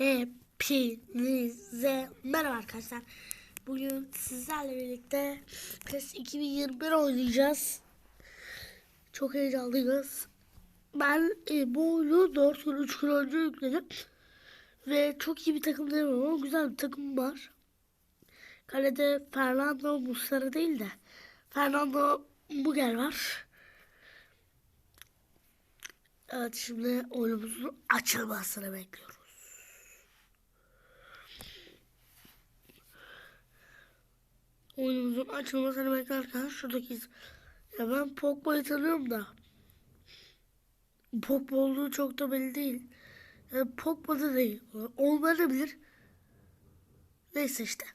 Hepinize merhaba arkadaşlar. Bugün sizlerle birlikte PES 2021 oynayacağız. Çok heyecanlıyız. Ben e, bu oyunu 4 gün 3 gün önce yükledim. Ve çok iyi bir takım değil ama güzel bir takım var. Kalede Fernando Muslera değil de Fernando Muger var. Evet şimdi oyunumuzun açılmasını bekliyoruz. Oyunumuzun açılmasını beklerken şuradaki iz- ya ben Pogba'yı tanıyorum da Pogba olduğu çok da belli değil. Yani Pogba da değil. Olmayabilir. Neyse işte.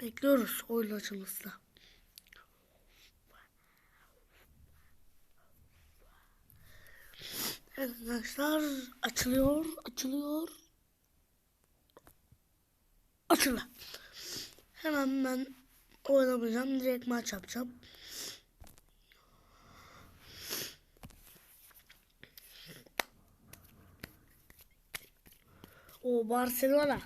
Bekliyoruz oyun açılmasını. Evet Arkadaşlar açılıyor, açılıyor. Açıldı. Hemen ben oynamayacağım. Direkt maç yapacağım. O Barcelona.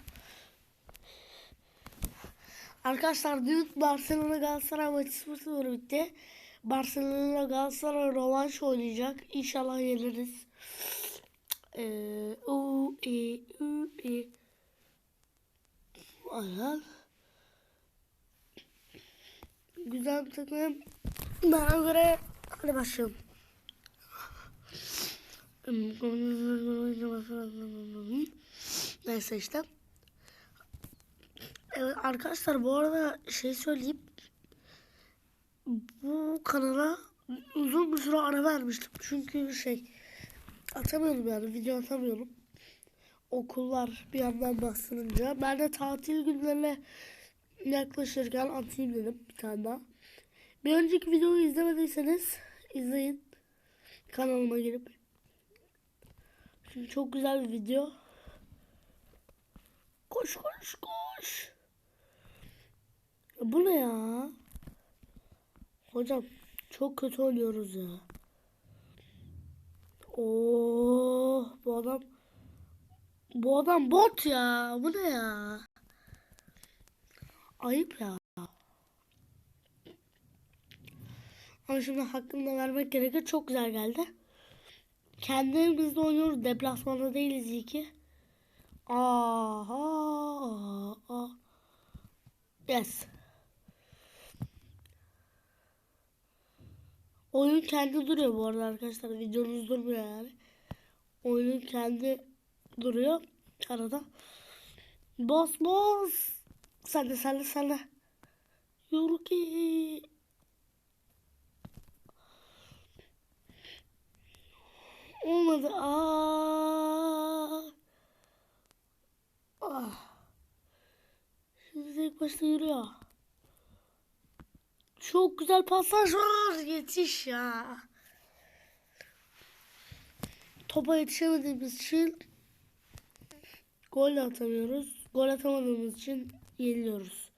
Arkadaşlar dün Barcelona Galatasaray maçı 0-0 bitti. Barcelona Galatasaray rövanş oynayacak. İnşallah yeniriz. Ee, u, e, u, e. Aynen. Güzel bir takım. Bana göre hadi başlayalım. Neyse işte. Evet arkadaşlar bu arada şey söyleyeyim. Bu kanala uzun bir süre ara vermiştim. Çünkü şey atamıyordum yani video atamıyordum. Okullar bir yandan bastırınca. Ben de tatil günlerine yaklaşırken atayım dedim bir tane daha. Bir önceki videoyu izlemediyseniz izleyin. Kanalıma girip. Şimdi çok güzel bir video. Koş koş koş. Bu ne ya? Hocam çok kötü oynuyoruz ya. Oo, bu adam bu adam bot ya. Bu ne ya? Ayıp ya. Ama şimdi hakkını da vermek gerekir. Çok güzel geldi. Kendi evimizde oynuyoruz. Deplasmanda değiliz iyi ki. Aha. aha. Yes. Oyun kendi duruyor bu arada arkadaşlar. Videonuz durmuyor yani. Oyunun kendi duruyor. Arada. Boss boss. Sen de sen de sen de. Yürü ki. Olmadı. Aa. Ah. Şimdi tek başına yürüyor. Çok güzel pasaj var. Yetiş ya. Topa yetişemediğimiz için gol atamıyoruz. Gol atamadığımız için yeniliyoruz.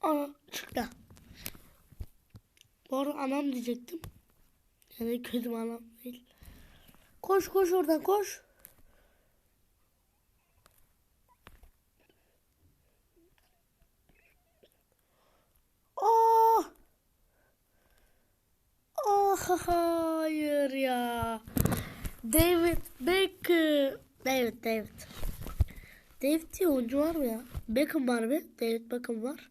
Ana çıktı. Bu anam diyecektim. Yani kötü anam değil. Koş koş oradan koş. Oh! Oh hayır ya. David Beckham. David David. David diye oyuncu var mı ya? Beckham var mı? David Beckham var.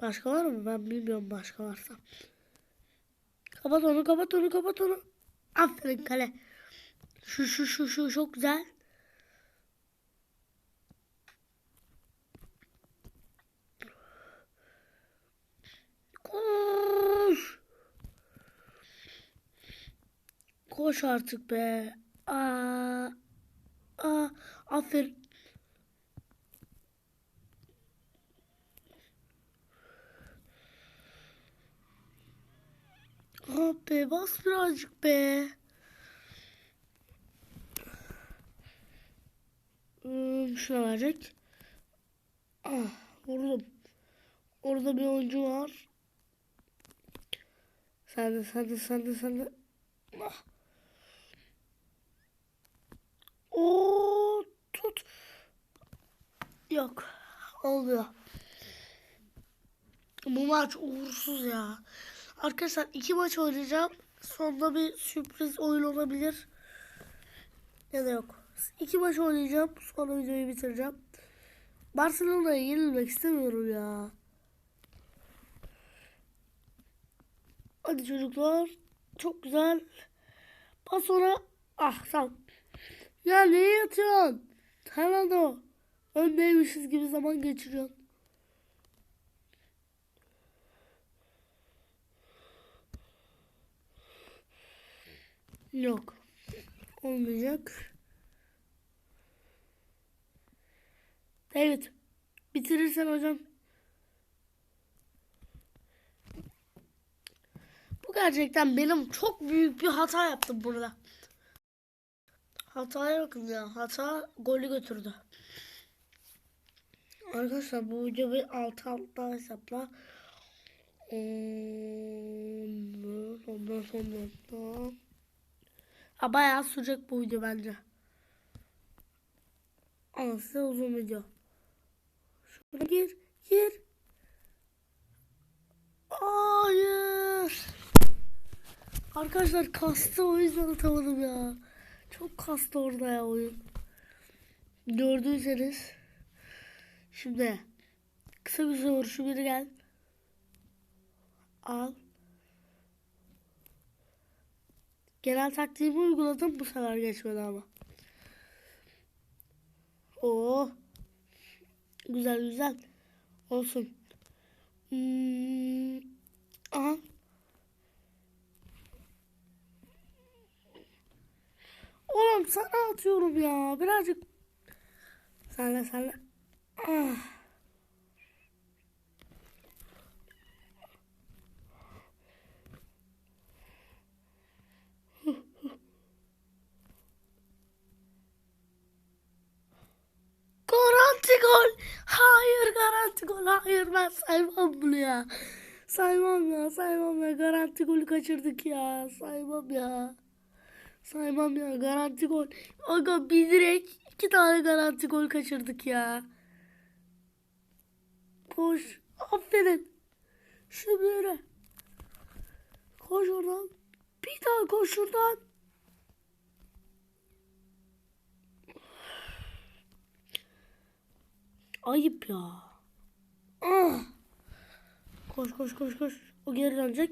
Başka var mı? Ben bilmiyorum başka varsa. Kapat onu kapat onu kapat onu. Aferin kale. Şu şu şu şu çok güzel. Koş. Koş artık be. Aa, aa, aferin. Ah be bas birazcık be. Hmm, şuna şey verecek. Ah vurdum. Orada bir oyuncu var. Sen de sen de sen de sen de. Ah. Oo, tut. Yok. Oldu. Bu maç uğursuz ya. Arkadaşlar iki maç oynayacağım. Sonunda bir sürpriz oyun olabilir. Ya da yok. İki maç oynayacağım. Sonra videoyu bitireceğim. Barcelona'ya yenilmek istemiyorum ya. Hadi çocuklar. Çok güzel. Pas sonra. Ah tamam. Ya neye yatıyorsun? Fernando. Öndeymişiz gibi zaman geçiriyorsun. Yok. Olmayacak. David. Bitirirsen hocam. Bu gerçekten benim çok büyük bir hata yaptım burada. Hataya bakın ya. Hata golü götürdü. Arkadaşlar bu video bir altı alttan hesapla. Ondan ondan. Ha bayağı sürecek bu video bence. Ama size uzun video. Şuna gir. Gir. Hayır. Arkadaşlar kastı o yüzden atamadım ya. Çok kastı orada ya oyun. Gördüyseniz. Şimdi kısa bir vuruşu biri gel. Al. Genel taktiğimi uyguladım bu sefer geçmedi ama. Oo. Güzel güzel. Olsun. Hmm. Aha. Oğlum sana atıyorum ya. Birazcık. Senle senle. Ah. Garanti gol. Hayır garanti gol. Hayır ben saymam bunu ya. Saymam ya saymam ya. Garanti golü kaçırdık ya. Saymam ya. Saymam ya. Garanti gol. Aga bir direkt iki tane garanti gol kaçırdık ya. Koş. Aferin. Şimdi yürü. Koş oradan. Bir daha koş şuradan. Ayıp ya. Ah. Koş koş koş koş. O geri dönecek.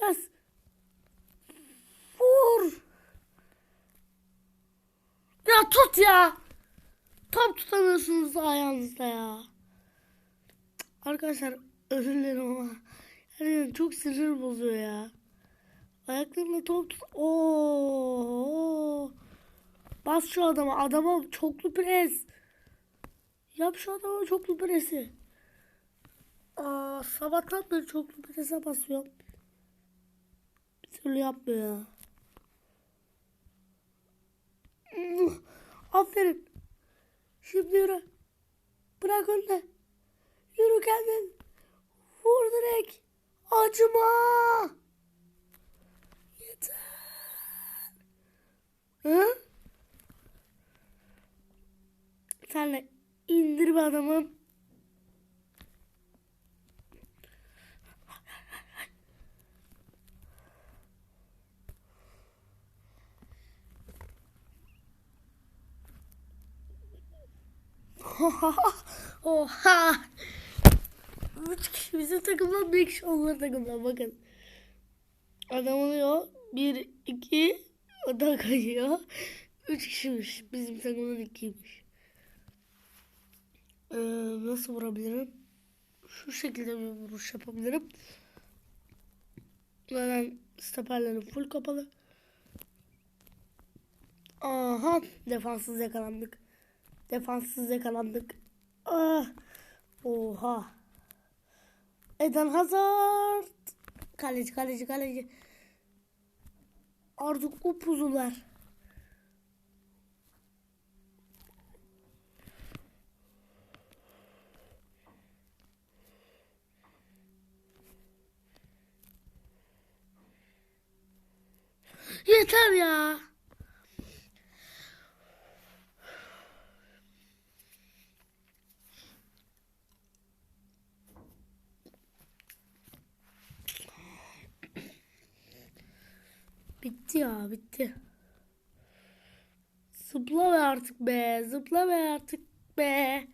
Yes. Vur. Ya tut ya. Top tutamıyorsunuz da ayağınızda ya. Arkadaşlar özür dilerim ama. Yani çok sinir bozuyor ya. Ayaklarımla top tut. Oo. Bas şu adama. Adama çoklu pres. Yap şu adama çoklu presi. Aa, sabahtan beri çoklu prese basıyorum. Bir türlü yapmıyor ya. Aferin. Şimdi yürü. Bırak önüne. Yürü kendin. Vur direkt. Acıma. Yeter. Hı? Senle indir bir adamım. Oha. Üç kişi bizim takımdan bir kişi onlar takımdan bakın. Adam oluyor. Bir, iki. O da kayıyor. Üç kişiymiş. Bizim takımdan ikiymiş. Ee, nasıl vurabilirim? Şu şekilde bir vuruş yapabilirim. Zaten stoperlerim full kapalı. Aha defanssız yakalandık. Defanssız yakalandık. Ah. Oha. Eden Hazard. Kaleci kaleci kaleci. Artık upuzunlar. Yeter ya. Bitti ya bitti. Zıpla be artık be. Zıpla be artık be.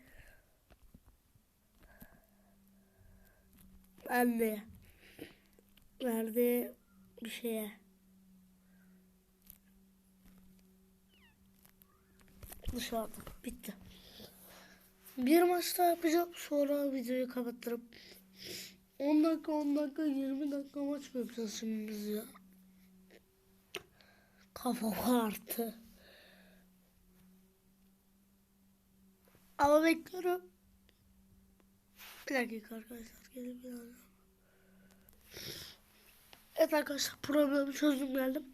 Anne. Verdi bir şeye. Dışarıda. Bitti. Bir maç daha yapacağım. Sonra videoyu kapatırım. 10 dakika 10 dakika 20 dakika maç mı yapacağız şimdi biz ya? Kafa arttı. Ama bekliyorum. Bir dakika arkadaşlar gelin bir. Evet arkadaşlar problemi çözdüm geldim.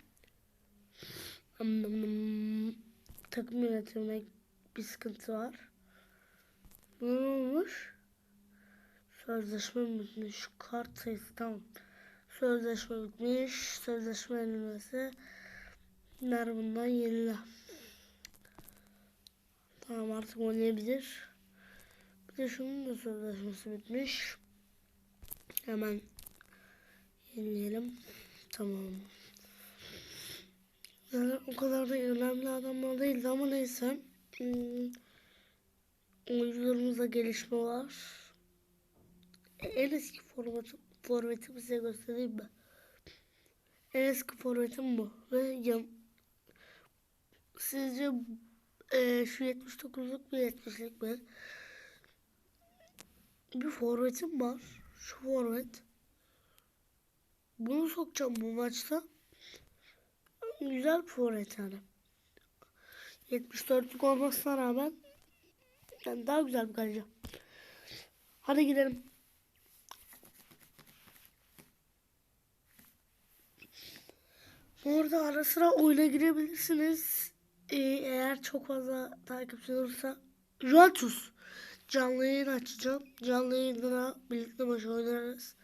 Hmm, takım yönetimine bir sıkıntı var. Ne olmuş? Sözleşme bitmiş. Kart sayısı tamam. Sözleşme bitmiş. Sözleşme yenilmesi. Bunlar bundan yenile. Tamam artık oynayabilir. Bir de şunun da sözleşmesi bitmiş. Hemen yenileyelim. Tamam. Yani o kadar da önemli adamlar değildi ama neyse. Hmm. Oyuncularımızda gelişme var. E, En eski formatı, formatımı size göstereyim mi? En eski formatım bu. Ve yan, sizce e, şu 79'luk bir 70'lik mi? Bir forvetim var. Şu forvet. Bunu sokacağım bu maçta. Güzel bir forvet yani. 74'lük olmasına rağmen yani daha güzel bir kaleci. Hadi gidelim. Bu arada ara sıra oyuna girebilirsiniz. Ee, eğer çok fazla takipçi olursa. Juventus. Canlı yayın açacağım. Canlı yayında birlikte maç oynarız.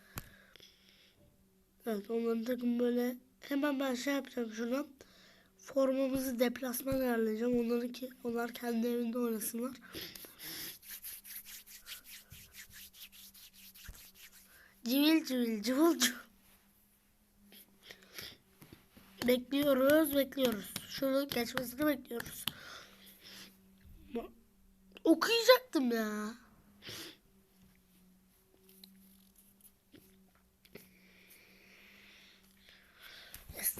Evet onların takım böyle. Hemen ben şey yapacağım şuradan. Formamızı deplasman ayarlayacağım. Onların ki onlar kendi evinde oynasınlar. Civil civil cıvıl. Bekliyoruz, bekliyoruz. Şunu geçmesini bekliyoruz. Okuyacaktım ya.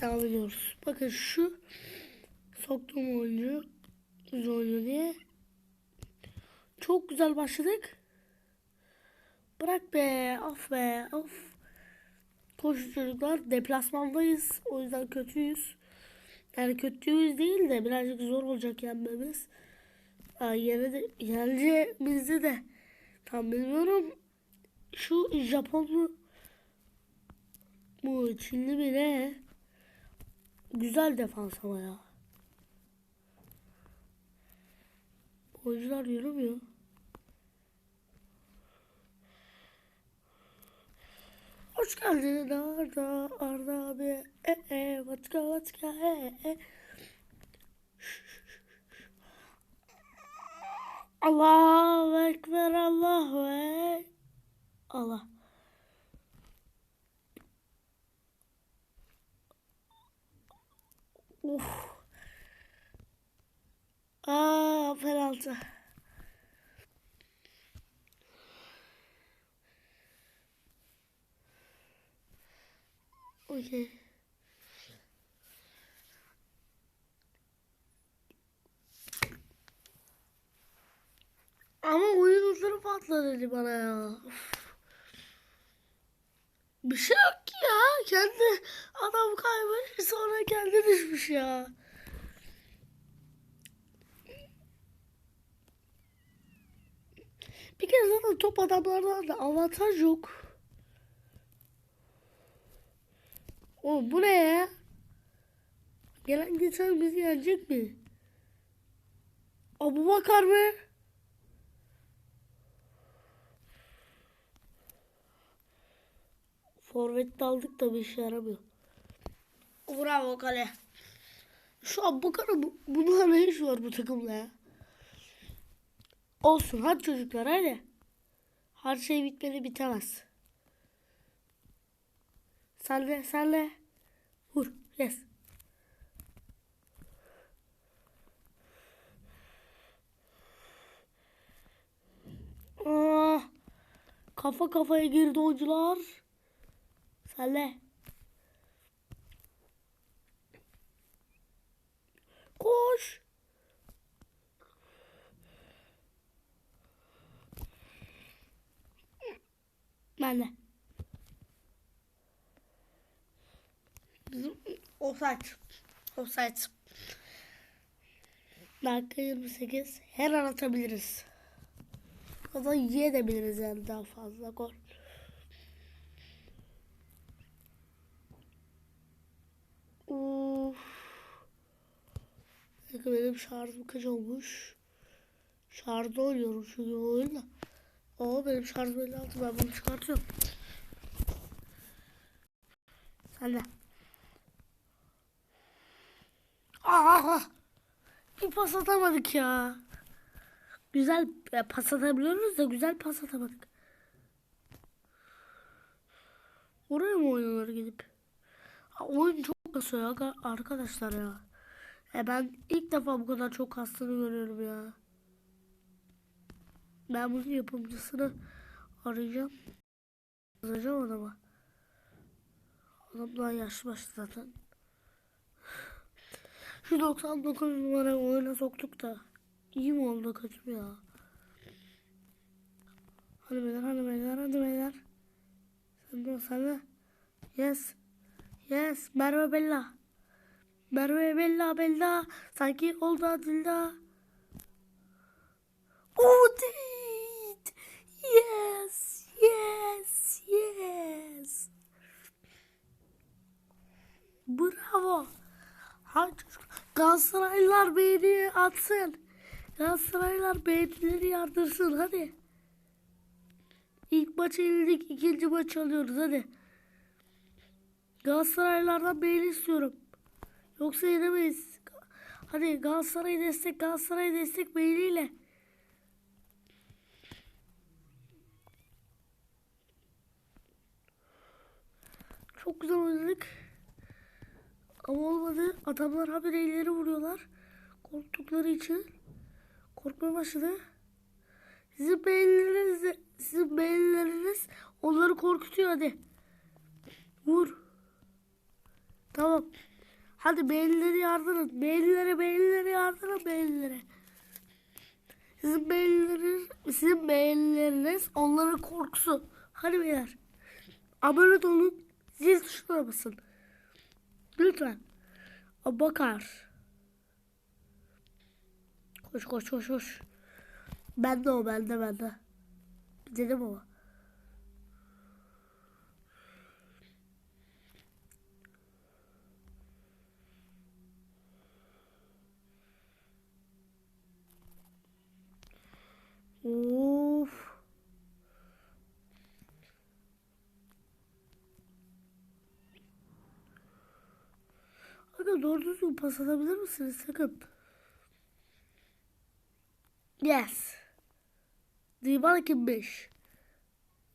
Ediyoruz. Bakın şu soktuğum oyuncu güzel oynuyor diye. Çok güzel başladık. Bırak be, of be, of. Koşu çocuklar deplasmandayız. O yüzden kötüyüz. Yani kötüyüz değil de birazcık zor olacak yenmemiz. Aa, yine de de tam bilmiyorum. Şu Japon mu? Çinli bile güzel defans ama ya. Oyuncular yürümüyor. Hoş geldin Arda, Arda abi. E e, vatka vatka e e. Allahu Ekber, Allahu Ekber. Allah. Uf. Aa, penaltı. Okey. Ama oyun hızları patladı bana ya. Uf. Bir şey yok ki ya. Kendi adam kaymış sonra kendi düşmüş ya. Bir kere zaten top adamlardan da avantaj yok. Oğlum bu ne ya? Gelen geçen bizi yenecek mi? Abu Bakar mı? Forvet aldık da bir işe yaramıyor. Bravo kale. Şu an bakalım bu, bunun ne işi var bu takımla ya. Olsun hadi çocuklar hadi. Her şey bitmedi bitemez. Salle salle. Vur. Yes. Aa, kafa kafaya girdi oyuncular. Senle. Koş. Ben de. Bizim offside. Offside. Dakika 28. Her an atabiliriz. O da yiyebiliriz yani daha fazla gol. Uf. Bakın benim şarjım kaç olmuş? Şarjda oynuyorum çünkü bu oyunda. Oo benim şarjım 56 ben bunu çıkartıyorum. Sen de. Aa, bir pas atamadık ya. Güzel e, pas atabiliyoruz da güzel pas atamadık. Oraya mı oynanır gidip? Oyun çok kasıyor arkadaşlar ya. E ben ilk defa bu kadar çok kastığını görüyorum ya. Ben bunun yapımcısını arayacağım. Yazacağım adama. Adam daha yaşlı başlı zaten. Şu 99 numara oyuna soktuk da. İyi mi oldu kaçım ya? Hadi beyler hadi beyler hadi beyler. Sen de de. Yes. Yes. Merve Bella. Merve Bella Bella. Sanki oldu adında. Oh did. Yes. Yes. Yes. Bravo. Hadi. Galatasaraylılar beğeni atsın. Galatasaraylılar beğenileri yardırsın hadi. İlk maçı yenildik. ikinci maç alıyoruz hadi. Galatasaraylılardan beğeni istiyorum. Yoksa yenemeyiz. Hadi Galatasaray destek Galatasaray destek beğeniyle. Çok güzel oynadık. Ama olmadı. Adamlar habire ileri vuruyorlar. Korktukları için. Korkmaya başladı. Sizin beğenileriniz, sizin beğenileriniz onları korkutuyor hadi. Vur. Tamam. Hadi beğenileri yardırın. Beğenilere beğenilere yardırın beğenilere. Sizin beğenileriniz, sizin beğenileriniz onların korkusu. Hadi beyler. Abone olun. Zil tuşuna basın. Lütfen. Bakar. Koş koş koş koş. Bende o bende bende. Dedim ama. Aga doğru düzgün pas atabilir misiniz sakın? Yes. Dybala kimmiş?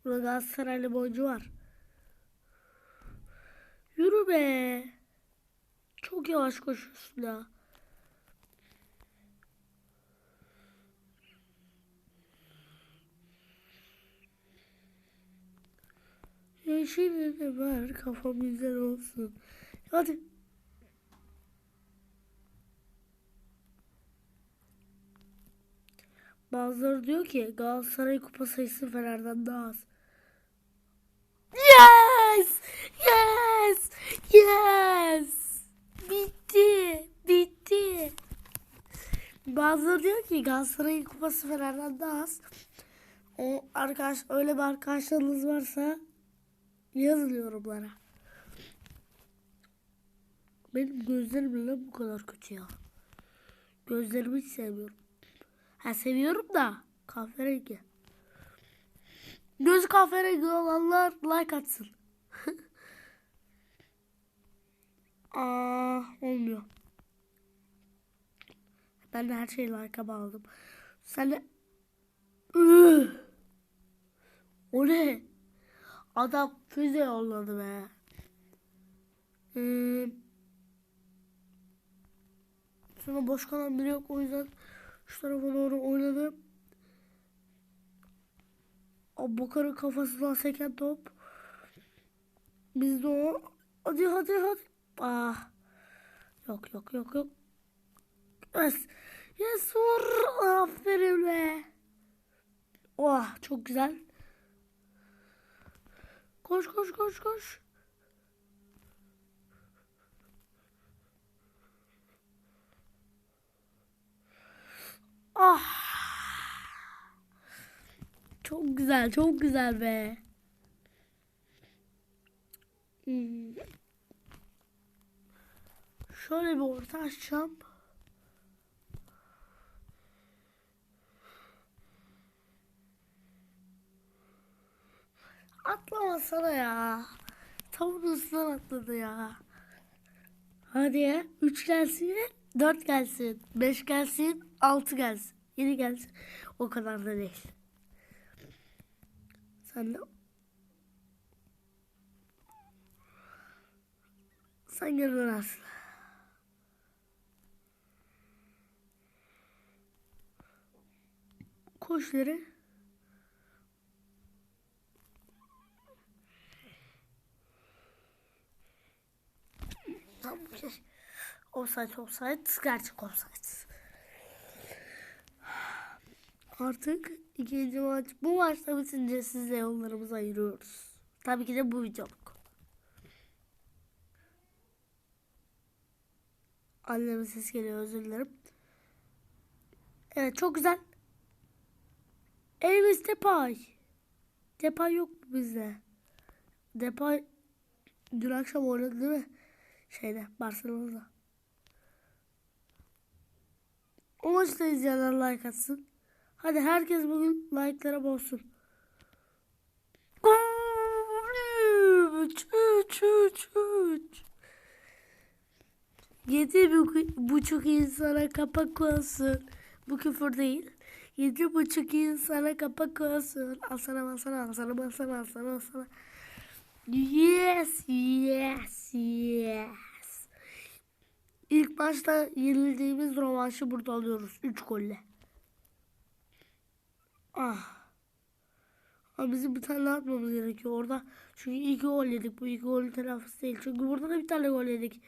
Burada Galatasaraylı bir oyuncu var. Yürü be. Çok yavaş koşuyorsun ya. Yeşil de var kafam güzel olsun. Hadi. Bazıları diyor ki Galatasaray kupa sayısı Fener'den daha az. Yes! Yes! Yes! Bitti! Bitti! Bazıları diyor ki Galatasaray'ın kupası Fener'den daha az. O arkadaş öyle bir arkadaşlarınız varsa yazın yorumlara. Benim gözlerim neden bu kadar kötü ya? Gözlerimi hiç sevmiyorum. Ha seviyorum da kahverengi. Gözü kahverengi olanlar like atsın. Aa olmuyor. Ben de her şeyi like'a bağladım. Sen de... O ne? Adam füze yolladı be. Ee, sonra boş kalan biri yok o yüzden şu tarafa doğru oynadım. Abubakar'ın kafasından seken top. Biz de o. Hadi hadi hadi. Ah. Yok yok yok yok. Yes. Yes vur. Aferin be. Oh çok güzel. Koş koş koş koş. Ah. Çok güzel, çok güzel be. Hmm. Şöyle bir orta açacağım. Atlamasana ya. Tavuğun üstünden atladı ya. Hadi ya. 3 gelsin, 4 gelsin, 5 gelsin, 6 gelsin, 7 gelsin. O kadar da değil. Sen de Sen geri dönersin. Koş ileri. Tamam. Offside, offside. Gerçek offside. Artık ikinci maç. Bu maçta bitince sizle yollarımızı ayırıyoruz. Tabii ki de bu videoluk. Annemin ses geliyor özür dilerim. Evet çok güzel. Elvis Depay. Depay yok mu bizde? Depay dün akşam oynadı değil mi? Şeyde Barcelona'da. O maçta izleyenler like atsın. Hadi herkes bugün like'lara bassın. Üç, üç, üç, üç. Yedi bu- buçuk insana kapak olsun. Bu küfür değil. Yedi buçuk insana kapak olsun. Alsana alsana alsana alsana alsana alsana. Yes, yes, yes. İlk başta yenildiğimiz rövanşı burada alıyoruz. 3 golle. Ah. Ama bizim bir tane atmamız gerekiyor orada. Çünkü iki gol yedik. Bu iki golün telafisi değil. Çünkü burada da bir tane gol yedik.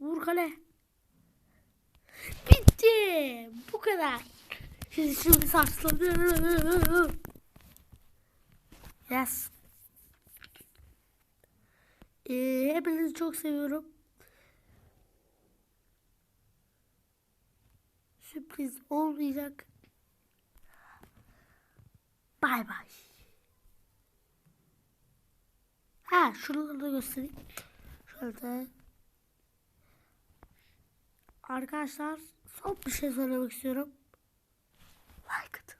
Vur kale. Bitti. Bu kadar. Şimdi şimdi sarsıldı. Yes. Ee, hepinizi çok seviyorum. Sürpriz olmayacak. Bay bay. Ha şuraları da göstereyim. Şurada. Arkadaşlar son bir şey söylemek istiyorum. Like atın.